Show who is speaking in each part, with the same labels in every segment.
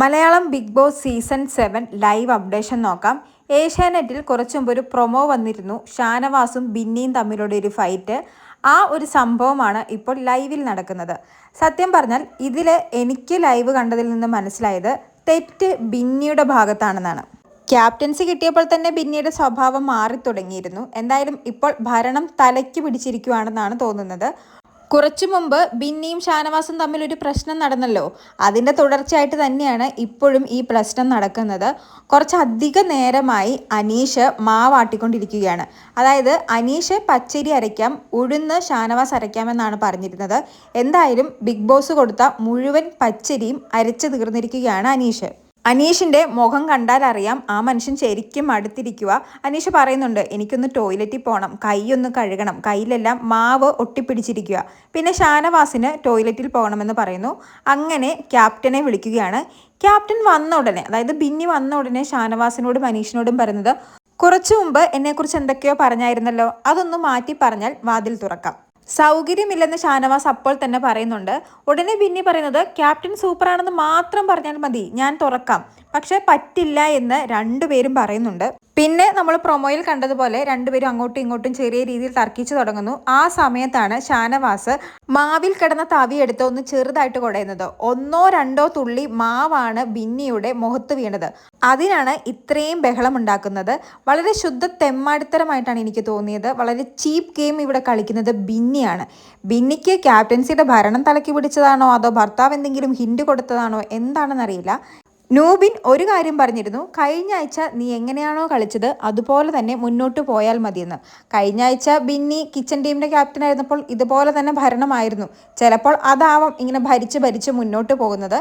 Speaker 1: Malayalam Bigg Boss season seven live updation നോക്കാം. ഏഷ്യാനെറ്റിൽ കുറച്ചു മുമ്പ് ഒരു പ്രൊമോ വന്നിരുന്നു. ഷാനവാസും ബിന്നിയും തമ്മിലുള്ള ഒരു ഫൈറ്റ്. ആ ഒരു സംഭവമാണ് ഇപ്പോൾ ലൈവിൽ നടക്കുന്നത്. സത്യം പറഞ്ഞാൽ ഇതിൽ എനിക്ക് ലൈവ് കണ്ടതിൽ നിന്ന് മനസ്സിലായത് തെറ്റ് ബിന്നിയുടെ ഭാഗത്താണെന്നാണ്. ക്യാപ്റ്റൻസി കിട്ടിയപ്പോൾ തന്നെ ബിന്നിയുടെ സ്വഭാവം മാറി തുടങ്ങിയിരുന്നു എന്തായാലും ഇപ്പോൾ ഭരണം തലയ്ക്ക് പിടിച്ചിരിക്കുവാണെന്നാണ് തോന്നുന്നത്. കുറച്ചു മുമ്പ് ബിന്നിയും ഷാനവാസും തമ്മിൽ ഒരു പ്രശ്നം നടന്നല്ലോ. അതിന്റെ തുടർച്ചയായിട്ട് തന്നെയാണ് ഇപ്പോഴും ഈ പ്രശ്നം നടക്കുന്നത്. കുറച്ചധിക നേരമായി അനീഷ് മാവാട്ടിക്കൊണ്ടിരിക്കുകയാണ് അതായത് അനീഷ് പച്ചരി അരയ്ക്കാം ഉഴുന്ന് ഷാനവാസ് അരയ്ക്കാമെന്നാണ് പറഞ്ഞിരുന്നത്. എന്തായാലും ബിഗ് ബോസ് കൊടുത്ത മുഴുവൻ പച്ചരിയും അരച്ചു തീർന്നിരിക്കുകയാണ് അനീഷ്. അനീഷിന്റെ മുഖം കണ്ടാൽ അറിയാം ആ മനുഷ്യൻ ശരിക്കും അടുത്തിരിക്കുക അനീഷ് പറയുന്നുണ്ട് എനിക്കൊന്ന് ടോയ്ലറ്റിൽ പോകണം കൈയൊന്ന് കഴുകണം കയ്യിലെല്ലാം മാവ് ഒട്ടിപ്പിടിച്ചിരിക്കുക പിന്നെ ഷാനവാസിന് ടോയ്ലറ്റിൽ പോകണമെന്ന് പറയുന്നു. അങ്ങനെ ക്യാപ്റ്റനെ വിളിക്കുകയാണ്. ക്യാപ്റ്റൻ വന്ന ഉടനെ അതായത് ബിന്നി വന്ന ഉടനെ ഷാനവാസിനോടും അനീഷിനോടും പറയുന്നത് കുറച്ചു മുമ്പ് എന്നെക്കുറിച്ച് എന്തൊക്കെയോ പറഞ്ഞായിരുന്നല്ലോ അതൊന്ന് മാറ്റി പറഞ്ഞാൽ വാതിൽ തുറക്കാം. സൗകര്യമില്ലെന്ന് ഷാനവാസ് അപ്പോൾ തന്നെ പറയുന്നുണ്ട്. ഉടനെ ബിന്നി പറയുന്നത് ക്യാപ്റ്റൻ സൂപ്പറാണെന്ന് മാത്രം പറഞ്ഞാൽ മതി. ഞാൻ തുറക്കാം. പക്ഷെ പറ്റില്ല എന്ന് രണ്ടുപേരും പറയുന്നുണ്ട്. പിന്നെ നമ്മൾ പ്രൊമോയിൽ കണ്ടതുപോലെ രണ്ടുപേരും അങ്ങോട്ടും ഇങ്ങോട്ടും ചെറിയ രീതിയിൽ തർക്കിച്ചു തുടങ്ങുന്നു. ആ സമയത്താണ് ഷാനവാസ് മാവിൽ കിടന്ന തവി എടുത്ത് ഒന്ന് ചെറുതായിട്ട് കുടയുന്നത്. ഒന്നോ രണ്ടോ തുള്ളി മാവാണ് ബിന്നിയുടെ മുഖത്ത് വീണത്. അതിനാണ് ഇത്രയും ബഹളം ഉണ്ടാക്കുന്നത്. വളരെ ശുദ്ധ തെമ്മാടിത്തരമായിട്ടാണ് എനിക്ക് തോന്നിയത്. വളരെ ചീപ്പ് ഗെയിം ഇവിടെ കളിക്കുന്നത് ബിന്നിയാണ്. ബിന്നിക്ക് ക്യാപ്റ്റൻസിയുടെ ഭരണം തലക്കി പിടിച്ചതാണോ? അതോ ഭർത്താവ് എന്തെങ്കിലും ഹിൻഡ് കൊടുത്തതാണോ? എന്താണെന്നറിയില്ല. നൂബിൻ ഒരു കാര്യം പറഞ്ഞിരുന്നു. കഴിഞ്ഞ ആഴ്ച നീ എങ്ങനെയാണോ കളിച്ചത് അതുപോലെ തന്നെ മുന്നോട്ട് പോയാൽ മതിയെന്ന്. കഴിഞ്ഞ ആഴ്ച ബിന്നി കിച്ചൺ ടീമിന്റെ ക്യാപ്റ്റൻ ആയിരുന്നപ്പോൾ ഇതുപോലെ തന്നെ ഭരണമായിരുന്നു. ചിലപ്പോൾ അതാവാം ഇങ്ങനെ ഭരിച്ച് ഭരിച്ച് മുന്നോട്ട് പോകുന്നത്.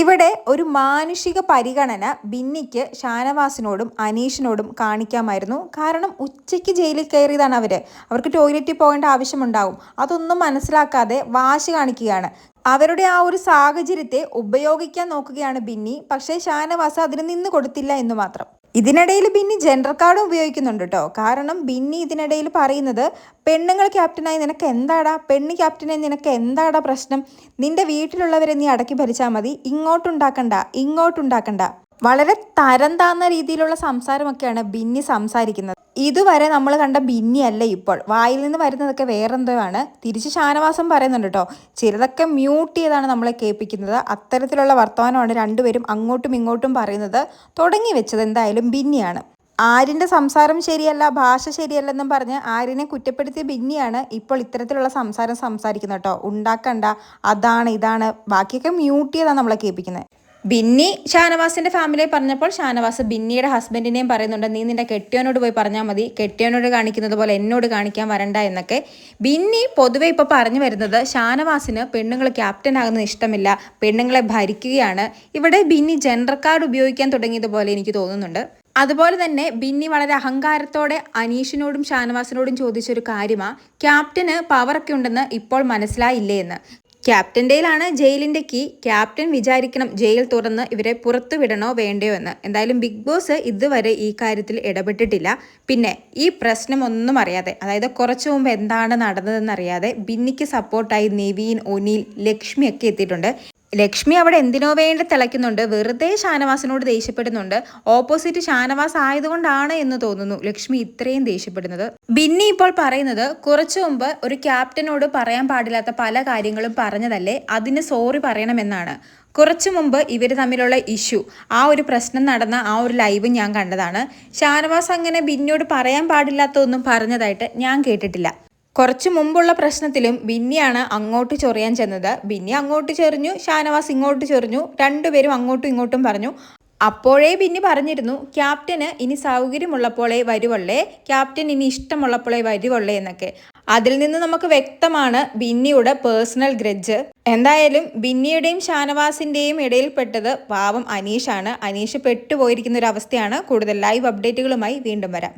Speaker 1: ഇവിടെ ഒരു മാനുഷിക പരിഗണന ബിന്നിക്ക് ഷാനവാസിനോടും അനീഷിനോടും കാണിക്കാമായിരുന്നു. കാരണം ഉച്ചയ്ക്ക് ജയിലിൽ കയറിയതാണ് അവർ അവർക്ക് ടോയ്ലറ്റിൽ പോകേണ്ട ആവശ്യമുണ്ടാവും. അതൊന്നും മനസ്സിലാക്കാതെ വാശി കാണിക്കുകയാണ്. അവരുടെ ആ ഒരു സാഹചര്യത്തെ ഉപയോഗിക്കാൻ നോക്കുകയാണ് ബിന്നി. പക്ഷേ ഷാനവാസ് അതിന് നിന്ന് കൊടുത്തില്ല എന്ന് മാത്രം. ഇതിനിടയിൽ ബിന്നി ജെൻഡർ കാർഡ് ഉപയോഗിക്കുന്നുണ്ട് കേട്ടോ കാരണം ബിന്നി ഇതിനിടയിൽ പറയുന്നത് പെണ്ണുങ്ങൾ ക്യാപ്റ്റനായി നിനക്ക് എന്താടാ? പെണ്ണ് ക്യാപ്റ്റനായി നിനക്ക് എന്താടാ പ്രശ്നം? നിന്റെ വീട്ടിലുള്ളവരെ നീ അടക്കി ഭരിച്ചാൽ മതി. ഇങ്ങോട്ടുണ്ടാക്കണ്ട ഇങ്ങോട്ടുണ്ടാക്കണ്ട. വളരെ തരം താന്ന രീതിയിലുള്ള സംസാരമൊക്കെയാണ് ബിന്നി സംസാരിക്കുന്നത്. ഇതുവരെ നമ്മൾ കണ്ട ബിന്നി അല്ല ഇപ്പോൾ. വായിൽ നിന്ന് വരുന്നതൊക്കെ വേറെന്തോ ആണ് തിരിച്ച് ഷാനവാസം പറയുന്നുണ്ട് കേട്ടോ ചിലതൊക്കെ മ്യൂട്ട് ചെയ്താണ് നമ്മളെ കേൾപ്പിക്കുന്നത്. അത്തരത്തിലുള്ള വർത്തമാനമാണ് രണ്ടുപേരും അങ്ങോട്ടും ഇങ്ങോട്ടും പറയുന്നത്. തുടങ്ങി വെച്ചത് എന്തായാലും ബിന്നിയാണ് ആരിന്റെ സംസാരം ശരിയല്ല ഭാഷ ശരിയല്ലെന്നും പറഞ്ഞ് ആരിനെ കുറ്റപ്പെടുത്തിയ ബിന്നിയാണ് ഇപ്പോൾ ഇത്തരത്തിലുള്ള സംസാരം സംസാരിക്കുന്നത് കേട്ടോ ഉണ്ടാക്കണ്ട അതാണ് ഇതാണ്. ബാക്കിയൊക്കെ മ്യൂട്ട് ചെയ്താണ് നമ്മളെ കേൾപ്പിക്കുന്നത്. ബിന്നി ഷാനവാസിന്റെ ഫാമിലിയെ പറഞ്ഞപ്പോൾ ഷാനവാസ് ബിന്നിയുടെ ഹസ്ബൻഡിനെയും പറയുന്നുണ്ട് നീ നിന്റെ കെട്ടിയോനോട് പോയി പറഞ്ഞാൽ മതി. കെട്ടിയോനോട് കാണിക്കുന്നത് പോലെ എന്നോട് കാണിക്കാൻ വരണ്ട എന്നൊക്കെ. ബിന്നി പൊതുവെ ഇപ്പോൾ പറഞ്ഞു വരുന്നത് ഷാനവാസിന് പെണ്ണുങ്ങൾ ക്യാപ്റ്റൻ ആകുന്നത് ഇഷ്ടമില്ല പെണ്ണുങ്ങളെ ഭരിക്കുകയാണ്. ഇവിടെ ബിന്നി ജെൻഡർ കാർഡ് ഉപയോഗിക്കാൻ തുടങ്ങിയതുപോലെ എനിക്ക് തോന്നുന്നുണ്ട്. അതുപോലെ തന്നെ ബിന്നി വളരെ അഹങ്കാരത്തോടെ അനീഷിനോടും ഷാനവാസിനോടും ചോദിച്ചൊരു കാര്യമാണ് ക്യാപ്റ്റന് പവറൊക്കെ ഉണ്ടെന്ന് ഇപ്പോൾ മനസ്സിലായില്ലേ? എന്ന്. ക്യാപ്റ്റന്റെയിലാണ് ജയിലിന്റെ കീ. ക്യാപ്റ്റൻ വിചാരിക്കണം ജയിൽ തുറന്ന് ഇവരെ പുറത്തു വിടണോ വേണ്ടയോ എന്ന്. എന്തായാലും ബിഗ് ബോസ് ഇതുവരെ ഈ കാര്യത്തിൽ ഇടപെട്ടിട്ടില്ല. പിന്നെ ഈ പ്രശ്നം ഒന്നും അറിയാതെ അതായത് കുറച്ചു മുമ്പ് എന്താണ് നടന്നതെന്നറിയാതെ ബിന്നിക്ക് സപ്പോർട്ടായി നിവീൻ ഒനീൽ ലക്ഷ്മിയൊക്കെ എത്തിയിട്ടുണ്ട്. ലക്ഷ്മി അവിടെ എന്തിനോ വേണ്ടി തിളയ്ക്കുന്നുണ്ട്. വെറുതെ ഷാനവാസിനോട് ദേഷ്യപ്പെടുന്നുണ്ട്. ഓപ്പോസിറ്റ് ഷാനവാസ് ആയതുകൊണ്ടാണ് എന്ന് തോന്നുന്നു ലക്ഷ്മി ഇത്രയും ദേഷ്യപ്പെടുന്നത്. ബിന്നി ഇപ്പോൾ പറയുന്നത് കുറച്ചു മുമ്പ് ഒരു ക്യാപ്റ്റനോട് പറയാൻ പാടില്ലാത്ത പല കാര്യങ്ങളും പറഞ്ഞതല്ലേ? അതിന് സോറി പറയണമെന്നാണ്. കുറച്ചു മുമ്പ് ഇവർ തമ്മിലുള്ള ഇഷ്യൂ ആ ഒരു പ്രശ്നം നടന്ന ആ ഒരു ലൈവ് ഞാൻ കണ്ടതാണ്. ഷാനവാസ് അങ്ങനെ ബിന്നിയോട് പറയാൻ പാടില്ലാത്ത ഒന്നും പറഞ്ഞതായിട്ട് ഞാൻ കേട്ടിട്ടില്ല. കുറച്ച് മുമ്പുള്ള പ്രശ്നത്തിലും ബിന്നിയാണ് അങ്ങോട്ട് ചൊറിയാൻ ചെന്നത്. ബിന്നി അങ്ങോട്ട് ചെറിഞ്ഞു ഷാനവാസ് ഇങ്ങോട്ട് ചൊറിഞ്ഞു രണ്ടുപേരും അങ്ങോട്ടും ഇങ്ങോട്ടും പറഞ്ഞു. അപ്പോഴേ ബിന്നി പറഞ്ഞിരുന്നു ക്യാപ്റ്റന് ഇനി സൗകര്യമുള്ളപ്പോഴേ വരുവള്ളേ ക്യാപ്റ്റൻ ഇനി ഇഷ്ടമുള്ളപ്പോഴേ വരുവള്ളേ എന്നൊക്കെ. അതിൽ നിന്ന് നമുക്ക് വ്യക്തമാണ് ബിന്നിയുടെ പേഴ്സണൽ ഗ്രഡ്ജ്. എന്തായാലും ബിന്നിയുടെയും ഷാനവാസിന്റെയും ഇടയിൽപ്പെട്ടത് പാവം അനീഷാണ്. അനീഷ് പെട്ടുപോയിരിക്കുന്ന ഒരു അവസ്ഥയാണ്. കൂടുതൽ ലൈവ് അപ്ഡേറ്റുകളുമായി വീണ്ടും വരാം.